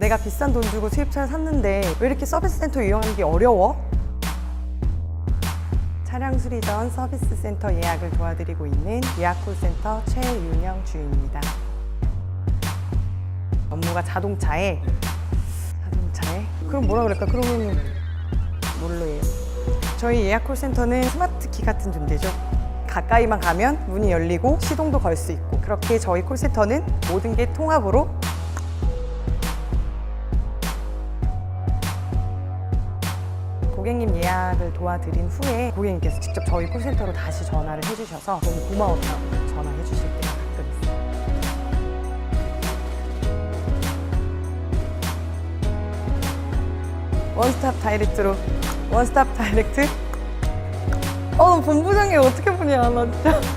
내가 비싼 돈 주고 수입차를 샀는데 왜 이렇게 서비스 센터 이용하는 게 어려워? 차량 수리 전 서비스 센터 예약을 도와드리고 있는 예약 콜센터 최윤영 주입니다. 업무가 자동차에 자동차에 그럼 뭐라 그럴까? 그러면 뭘로 해요? 저희 예약 콜센터는 스마트 키 같은 존재죠. 가까이만 가면 문이 열리고 시동도 걸 수 있고 그렇게 저희 콜센터는 모든 게 통합으로 고객님 예약을 도와드린 후에 고객님께서 직접 저희 콜센터로 다시 전화를 해주셔서 너무 고마웠다고 전화해 주실 때가 가끔 있어요. 원스톱 다이렉트로 원스톱 다이렉트? 어, 나 본부장님 어떻게 보냐, 나 진짜.